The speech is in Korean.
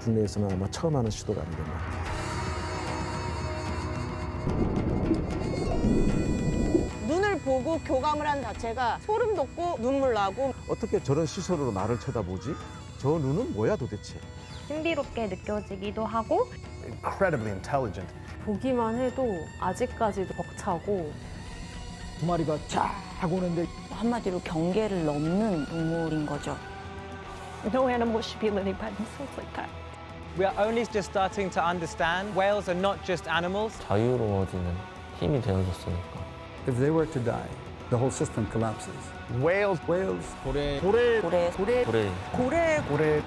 국내에서는 아마 처음 하는 시도가 아니겠나. 눈을 보고 교감을 한 자체가 소름 돋고 눈물 나고 어떻게 저런 시선으로 나를 쳐다보지? 저 눈은 뭐야 도대체? 신비롭게 느껴지기도 하고 incredibly intelligent. 보기만 해도 아직까지도 벅차고 두 마리가 쫙 오는데 한마디로 경계를 넘는 동물인 거죠. No animal should be living by themselves like that. We are only just starting to understand whales are not just animals. 자유로워지는 힘이 되어줬으니까. if they were to die, the whole system collapses. Whales, Whales 고래, 고래, 고래. 고래,